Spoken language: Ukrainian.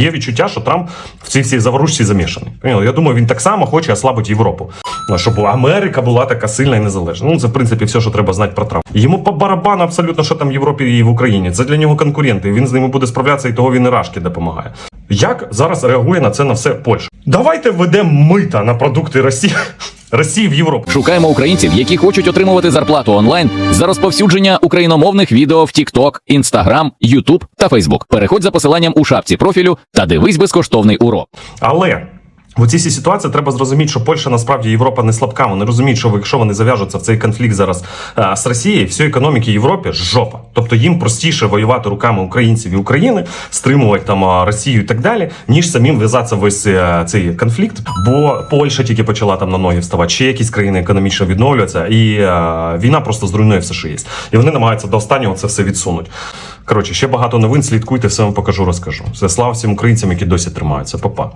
Є відчуття, що Трамп в цій всій заворушці замішаний. Я думаю, він так само хоче ослабити Європу, щоб Америка була така сильна і незалежна. Ну це в принципі все, що треба знати про Трампа. Йому по барабану абсолютно, що там в Європі і в Україні. Це для нього конкуренти. Він з ними буде справлятися, і того він і Рашки допомагає. Як зараз реагує на це на все Польща? Давайте введемо мита на продукти Росії Росії в Європу. Шукаємо українців, які хочуть отримувати зарплату онлайн за розповсюдження україномовних відео в TikTok, Instagram, YouTube та Facebook. Переходь за посиланням у шапці профілю та дивись безкоштовний урок. Але в цій ситуації треба зрозуміти, що Польща насправді Європа не слабка. Вони розуміють, що якщо вони зав'яжуться в цей конфлікт зараз а, з Росією, всієї економіки Європи жопа. Тобто їм простіше воювати руками українців і України, стримувати там Росію і так далі, ніж самим в'язатися в весь е, цей конфлікт. Бо Польща тільки почала там на ноги вставати, ще якісь країни економічно відновлюються, і е, війна просто зруйнує все, що є. І вони намагаються до останнього це все відсунути. Коротше, ще багато новин. Слідкуйте, все вам покажу, розкажу. Все слава всім українцям, які досі тримаються. Па-па.